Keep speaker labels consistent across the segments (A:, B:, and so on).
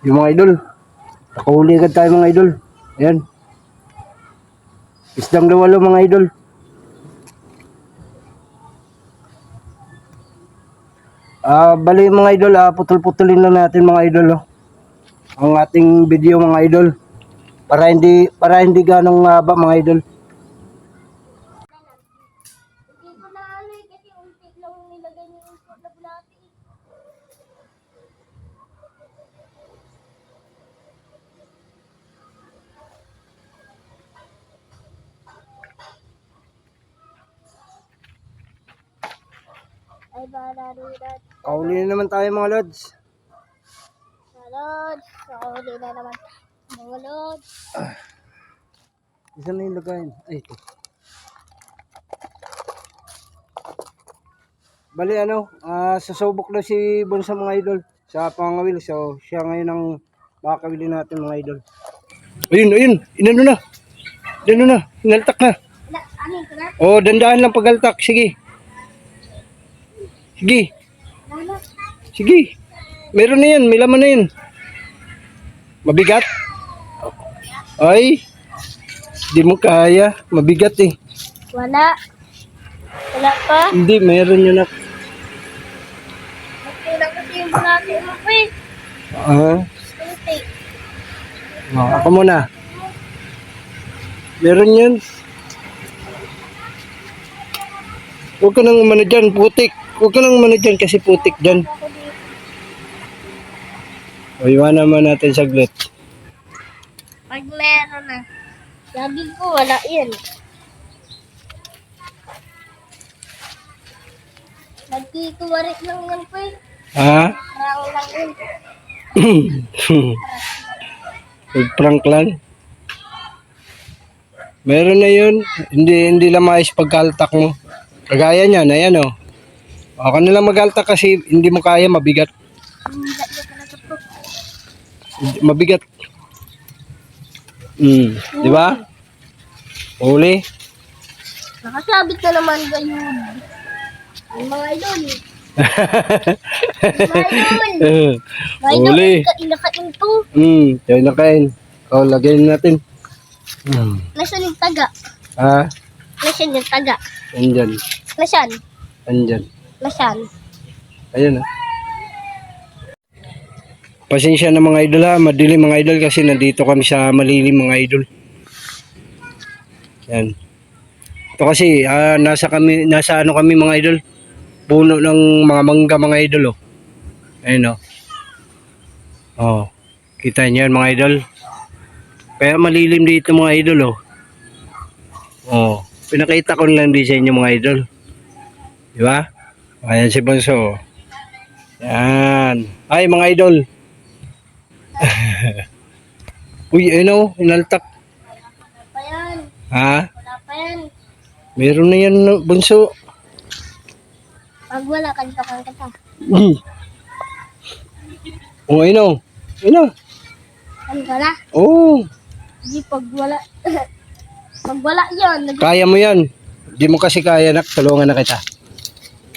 A: Yung mga idol. Nakahuli agad tayo mga idol. Ayan. Isdang dawalo mga idol. Ah, bali mga idol, ah, putol-putulin lang natin mga idol, oh. Ang ating video mga idol. Para hindi para hindi ganong haba mga idol.
B: Hindi na ano eh, kasi unti lang nilagay yung sport Ay.
A: Kauli na naman tayo mga lods.
B: Salod. Sauli na naman. Mga lods.
A: Isa na yung lagayin. Ay, ito. Bali ano, ah sasubok na si Bon sa mga idol sa pangawil. So, siya ngayon ang makakawili natin mga idol. Ayun, ayun. Inano na. Inano na. Inaltak na. Oh, dandahan lang pagaltak. Sige. Sige. Sige. Meron na yan. May laman na yan. Mabigat? Ay. Di mo kaya. Mabigat eh.
B: Wala. Wala pa.
A: Hindi, meron yun na.
B: Magkulang kasi yung bulati mo eh.
A: Ah, oh, ako muna. Meron yun. Huwag ka nang umano dyan, putik. Huwag ka nang umano dyan kasi putik dyan. O, iwanan naman natin saglit.
B: Pag meron na. Sabi ko, wala yan. Nagkikuwarit lang yan pa eh.
A: Ha?
B: Parang lang yun.
A: Prank lang. Meron na yun. Hindi, hindi lang maayos pagkaltak mo. Kagaya niyan, ayan o. Ako na lang magaltak kasi hindi mo kaya, mabigat. Mabigat. Hmm, di ba? Uli.
B: Nakasabit na naman ganyan. Ang mga idol. Mga idol. Mga idol,
A: Uli.
B: inakain to.
A: Hmm, tayo na kain. O, lagyan natin. Hmm.
B: Nasaan yung taga?
A: Ha?
B: Nasaan yung taga?
A: Andyan.
B: Nasaan?
A: Andyan.
B: Nasaan?
A: Ayan ah. Pasensya na mga idol ha, madilim mga idol kasi nandito kami sa malilim mga idol. Yan. Ito kasi ah, nasa kami nasa ano kami mga idol. Puno ng mga mangga mga idol oh. Ayun oh. Oh. Kita niyo mga idol. Kaya malilim dito mga idol oh. Oh, pinakita ko lang din sa inyo mga idol. Di ba? Ayan si Bonso. Yan. Ay, mga idol. Uy, ano, inaltak.
B: Wala pa yan.
A: Ha?
B: Wala pa yan.
A: Meron na yan, Bonso.
B: Pag wala, kantakan kita.
A: Mm. Oh, ano? Ano?
B: Pag wala.
A: Oh,
B: Hindi, pag wala. pag wala yan. Nag-
A: kaya mo yan. Di mo kasi kaya, nak. Tulungan na kita.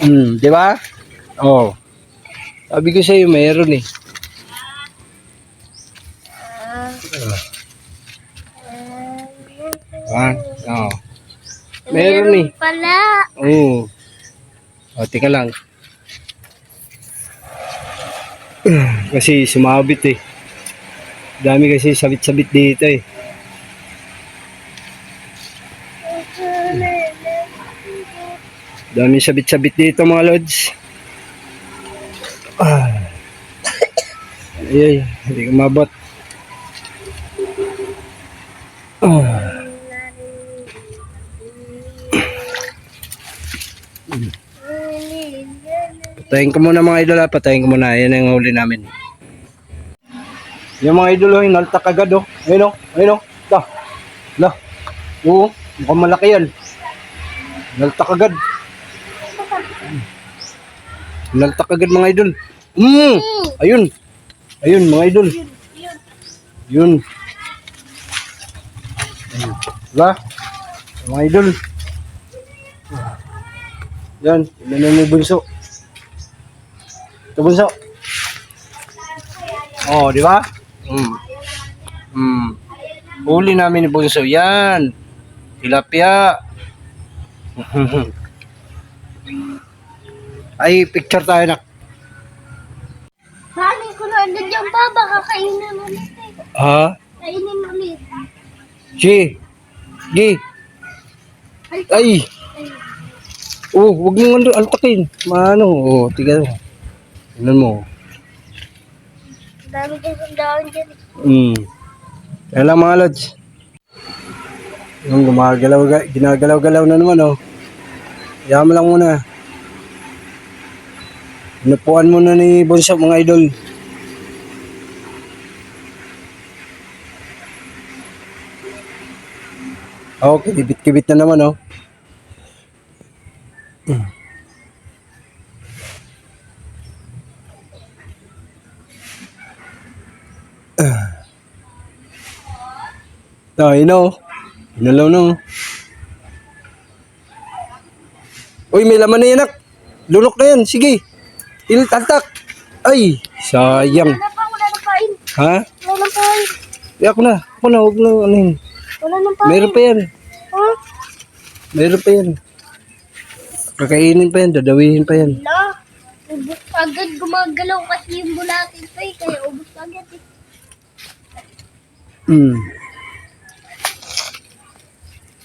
A: Hmm, di ba? Oh. Sabi ko sa'yo, meron eh. Ah, oh. Meron eh.
B: pala.
A: Oo. O, tika lang. Kasi sumabit eh. Dami kasi sabit-sabit dito eh. Dami sabit-sabit dito mga lods. Ah. Ay, ay, hindi ko mabot. Ah. Patayin ko muna mga idol ha. Patayin ko muna. Yan ang huli namin. Yung mga idol oh, inaltak agad oh. Ayun oh. Ayun oh. Da. La. Oo. Mukhang malaki yan. Inaltak agad. Inaltak agad mga idol. Mm. Ayun. Ayun mga idol. Yun. Ayun. Diba? Mga idol. Yan. Ilan mo bunso. Ito bunso. Oh, di ba? Mm. Mm. Huli namin ni Bunso. Yan. Tilapia. Ay, picture tayo nak.
B: Hanin ko na agad yan pa. Baka kainin ulit eh.
A: Ha?
B: Kainin ulit.
A: G. G.
B: Ay.
A: Oh, wag mo ano, altakin. Maano, oh, tiga mo. Tingnan mo.
B: dami kang sandaan dyan. eh.
A: Hmm. Kaya lang mga lods. Yung gumagalaw, ginagalaw-galaw na naman, oh. Mo lang muna. Inupuan muna ni Bonso, mga idol. Oh, kibit-kibit na naman, oh. Ah, ino. Inalaw na. oh. Uy, may laman na yan, nak. Lunok na yan. Sige. Iltatak. Ay, sayang.
B: Wala pa, wala nang.
A: Ha?
B: Wala nang pain.
A: Eh, ako na. Ako na. Huwag na. Ano yun.
B: Wala nang pain.
A: Meron pa yan.
B: Ha?
A: Meron pa yan. Kakainin pa yan. Dadawihin pa yan.
B: Wala. Ubus agad gumagalaw kasi yung bulatin pa eh. Kaya ubus agad eh.
A: Hmm.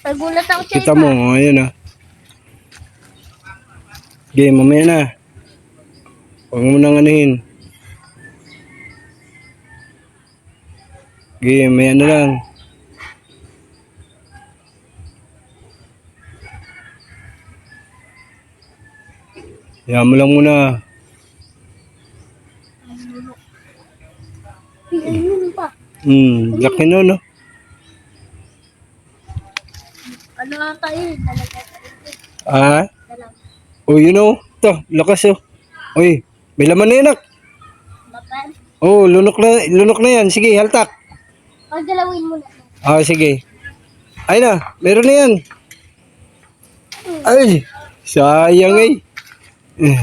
B: Nagulat ako siya.
A: Kita mo. oh, Ayun ah. Okay, mamaya na. Huwag mo nang anuhin. Okay, mamaya na lang. Hayaan mo lang muna. Hmm, laki no, no?
B: Ano nga tayo? Talaga.
A: Ah? Oh, you know. Ito, lakas oh. Uy, may laman na yan, nak. Oh, lunok na, lunok na yan. Sige, haltak.
B: Pagalawin mo na.
A: Ah, sige. Ay na, meron na yan. Ay, sayang eh. Eh.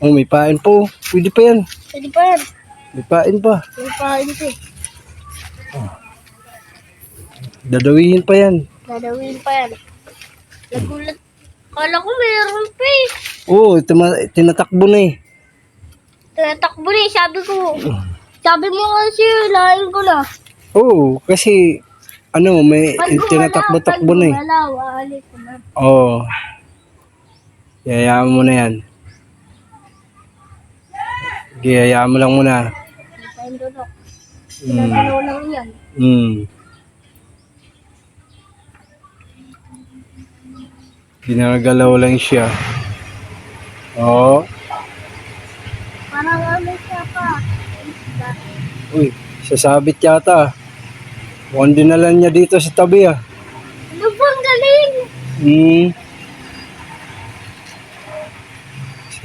A: Oh, may pain po. Pwede pa yan.
B: Pwede pa yan.
A: May pain pa.
B: Pwede pa yan ito eh.
A: Dadawihin pa yan.
B: Dadawin pa yan. Nagulat. Kala ko meron pa eh.
A: Oh, tuma- tinatakbo na eh.
B: Tinatakbo na eh. Sabi ko. Sabi mo kasi lain ko na.
A: Oh, kasi ano, may tinatakbo-takbo na eh.
B: Pag gumalaw, aalis ko na.
A: Oh. Yayaan mo na yan. Okay, hayaan mo lang muna.
B: Dulok.
A: Hmm.
B: Pinagalaw lang yan.
A: Hmm. Ginagalaw lang siya. Oo.
B: Parang ano siya pa.
A: Uy, sasabit yata. Mukhang dinala niya dito sa tabi ah.
B: Ano ba ang galing?
A: Hmm.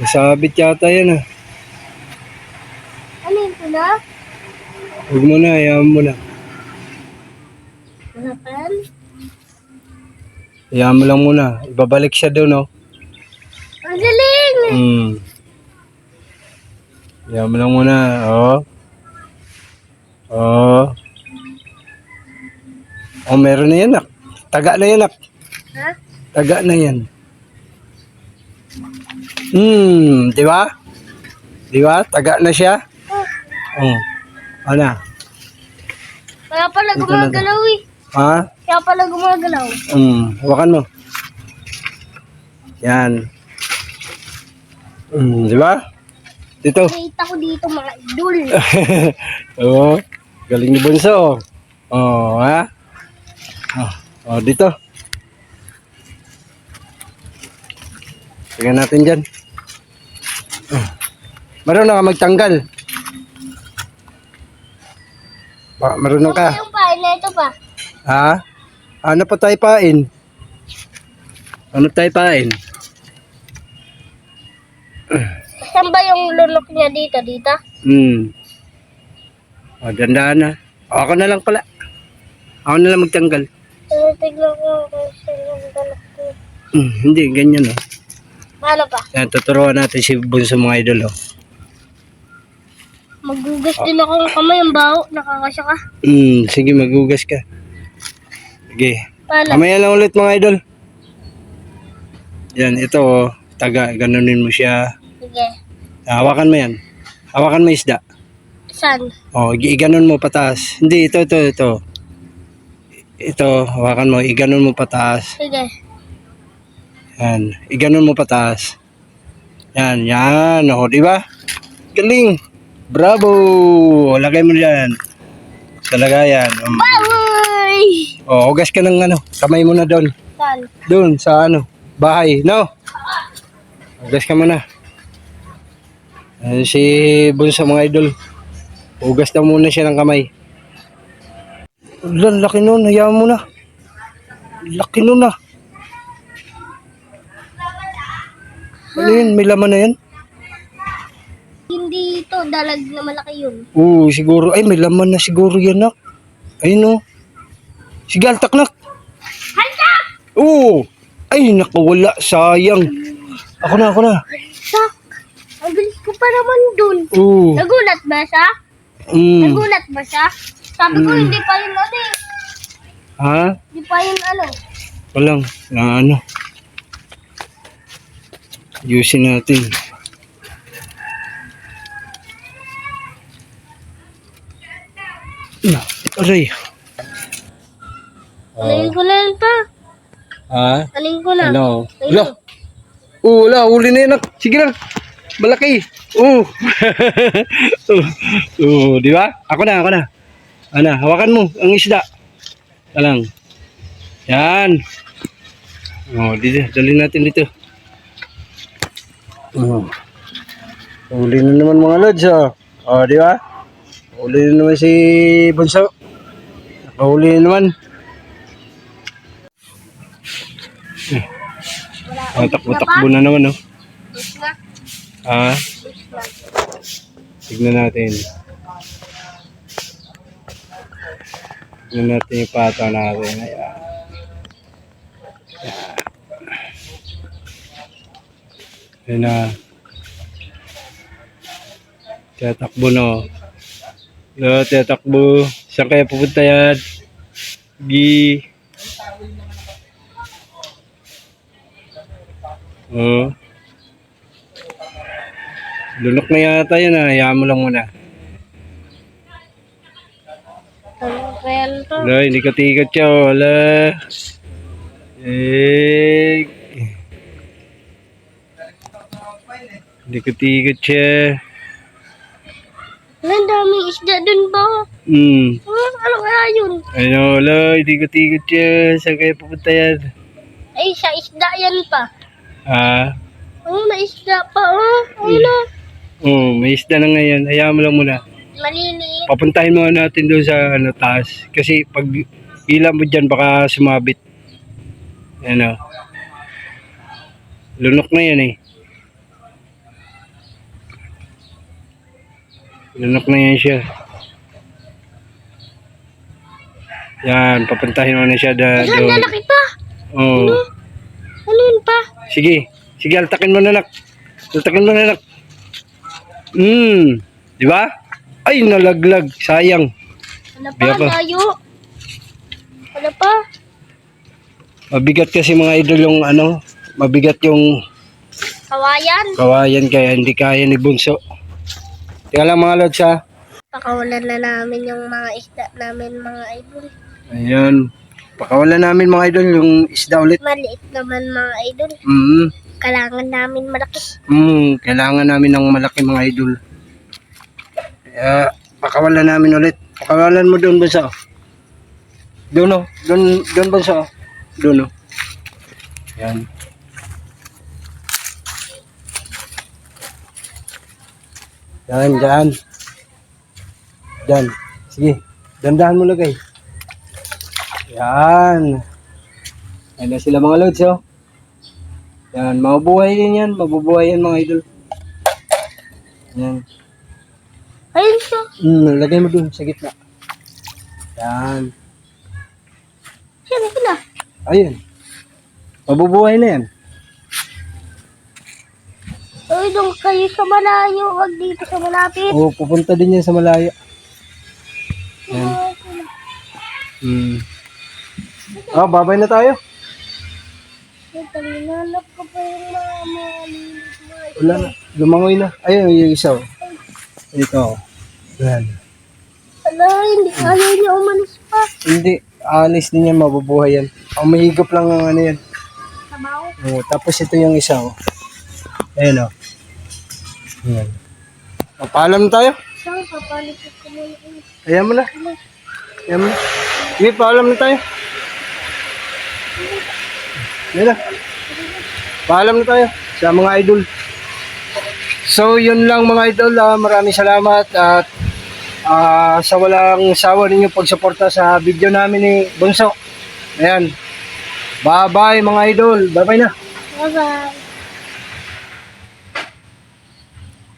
A: Sasabit yata yan ah.
B: Ano yun na?
A: Huwag mo na, hayaan mo na.
B: Harapan?
A: Hayaan mo lang muna. Ibabalik siya doon oh.
B: Ang galing!
A: Hmm. Hayaan mo lang muna. Oh. Oh. Oh, meron na yan nak. Taga na yan nak.
B: Ha?
A: Taga na yan. Hmm, di ba? Di ba? Taga na siya.
B: Oh,
A: Oh. Ano?
B: kaya pala
A: Ito
B: gumagalaw eh.
A: Ha?
B: Kaya pala gumagalaw.
A: Hmm, hawakan mo. Yan. Hmm, di ba? Dito.
B: Nakita ko dito mga idol.
A: Oo. Galing ni Bunso. Oh, ha? Oh, oh dito. Tingnan natin dyan. Oh. Marunong ka magtanggal. Ba, marunong ka.
B: Ano pain na ito pa?
A: Ha? Ano pa tayo pain? Ano tayo pain?
B: Saan ba yung lunok niya dito? Dito?
A: Hmm. O, dandaan na. O, ako na lang pala. Ako na lang magtanggal.
B: Tinitignan ko saan yung lunok ko.
A: Hmm, hindi, ganyan o.
B: Paano pa?
A: Yan, tuturuan natin si Bunso mga idol o.
B: Magugas din ako ng kamay, ang baho. Nakakasya ka.
A: Hmm, sige, magugas ka. Sige.
B: Paano?
A: Mamaya lang ulit mga idol. Yan, ito oh. Taga, ganunin mo siya.
B: Sige.
A: Hawakan mo yan. Hawakan mo isda.
B: Saan?
A: Oh, iganon mo pataas. Hindi, ito, ito, ito. Ito, hawakan mo. Iganon mo pataas.
B: Sige.
A: Yan. Iganon mo pataas. Yan, yan. O, di ba? Galing. Bravo! Lagay mo dyan. Sa lagayan. Um,
B: Baboy!
A: oh, hugas ka ng ano. Kamay mo na doon.
B: Saan?
A: Doon, sa ano. Bahay. No? Hugas ka muna. Ayan si Bunso mga idol. Hugas na muna siya ng kamay. Lan, laki nun. Hayaan mo na. Laki nun ah. Ano yun? May laman na yan?
B: Hindi ito, dalag na malaki yun.
A: Oo, siguro. Ay, may laman na siguro yan nak. Ayun oh. Sige, altak nak.
B: Halta!
A: Oo. Ay, nakawala. Sayang. Ako na, ako na.
B: Sak! Ang bilis ko pa naman dun.
A: Oo.
B: Nagulat ba siya?
A: Mm.
B: Nagulat ba siya? Sabi ko,
A: Mm.
B: hindi pa yun ano eh.
A: Ha?
B: Hindi pa yun ano.
A: Walang, na ano. Ayusin natin. Na, aray.
B: Alin ko yun pa.
A: Ha?
B: Alin ko na.
A: Ano? Wala. Wala. Huli na yan. nak. Sige na. Malaki. Oo. Oo, di ba? Ako na, ako na. Ano, hawakan mo ang isda. Talang. Yan. Oh, dito, dali natin dito. Oh. Huli na naman mga lods, oh. Oh, di ba? Huli na naman si Bunso. Nakahuli na naman.
B: Wala.
A: Ah, takbo-takbo na naman, oh. Ah. Tignan natin. Tignan natin yung pata natin. Ayan. Ayan na. Tiyatakbo no. No, tiyatakbo. Saan kaya pupunta yan? Gi. Oh. Lunok na yata yun ah. Hayaan mo lang muna.
B: Ano?
A: Wala, hindi ka tikat siya. Wala. Eh. Hindi ka tikat siya.
B: Ang daming isda dun ba?
A: Hmm.
B: Ano kaya yun?
A: Ano, wala. Hindi ka tikat siya. Saan kaya pupunta yan?
B: Ay, sa isda yan pa.
A: Ah.
B: Oh, may isda pa. Oh, ayun
A: Oh, may isda na ngayon. Hayaan mo lang muna.
B: Maliliit.
A: Papuntahin mo natin doon sa ano, taas. Kasi pag ilan mo dyan, baka sumabit. Ano. Lunok na yan eh. Lunok na yan siya. Yan, papuntahin mo na siya da,
B: Wala,
A: doon.
B: lalaki pa.
A: Oh.
B: Ano yun pa?
A: Sige. Sige, altakin mo na nak. Altakin mo na nak. Hmm. Di ba? Ay, nalaglag. Sayang.
B: Wala pa,
A: Biya pa.
B: layo. Wala pa.
A: Mabigat kasi mga idol yung ano, mabigat yung
B: Kawayan.
A: kawayan kaya hindi kaya ni Bunso. Teka lang mga lods ha.
B: Pakawalan na namin yung mga isda namin mga idol.
A: Ayan. Pakawalan namin mga idol yung isda ulit.
B: Maliit naman mga idol.
A: Mm.
B: Kailangan namin malaki.
A: Mm, kailangan namin ng malaki mga idol. Kaya pakawalan namin ulit. Pakawalan mo doon Bunso. Doon o. Doon, doon Bunso. Doon o. Yan. Yan, dyan. Dyan. Sige. Dandahan mo lagay. Yan. Yan na sila mga lods, oh. Yan, mabubuhay din yan. Mabubuhay yan mga idol. Yan.
B: Ayun siya.
A: Hmm, lagay mo dun sa gitna. Yan.
B: Siya na sila.
A: Ayun. Mabubuhay na yan.
B: Uy, doon kayo sa malayo. Huwag dito sa malapit.
A: Oo, pupunta din yan sa malayo. Yan. Hmm. Ah, babay na tayo.
B: Nanap ko pa yung mga malinis na.
A: Wala na. Lumangoy na. Ayun, yung isa. oh. Ito. Yan.
B: Ala, hindi ayaw niya umalis pa.
A: Hindi. Alis din yan, mabubuhay yan. Ang mahigop lang ang ano yan.
B: Sabaw.
A: Oo, tapos ito yung isa. Oh. Ayun o. Yan. O, paalam na tayo.
B: Saan papalit ko muna?
A: Ayan mo na. Ayan mo na. May paalam na tayo. Yan na. Paalam na tayo sa mga idol. So, yun lang mga idol. ah, maraming salamat at ah, sa walang sawa ninyong pagsuporta sa video namin ni Bunso. Ayan. Bye-bye mga idol. Bye-bye na.
B: Bye-bye.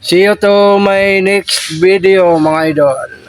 A: See you to my next video mga idol.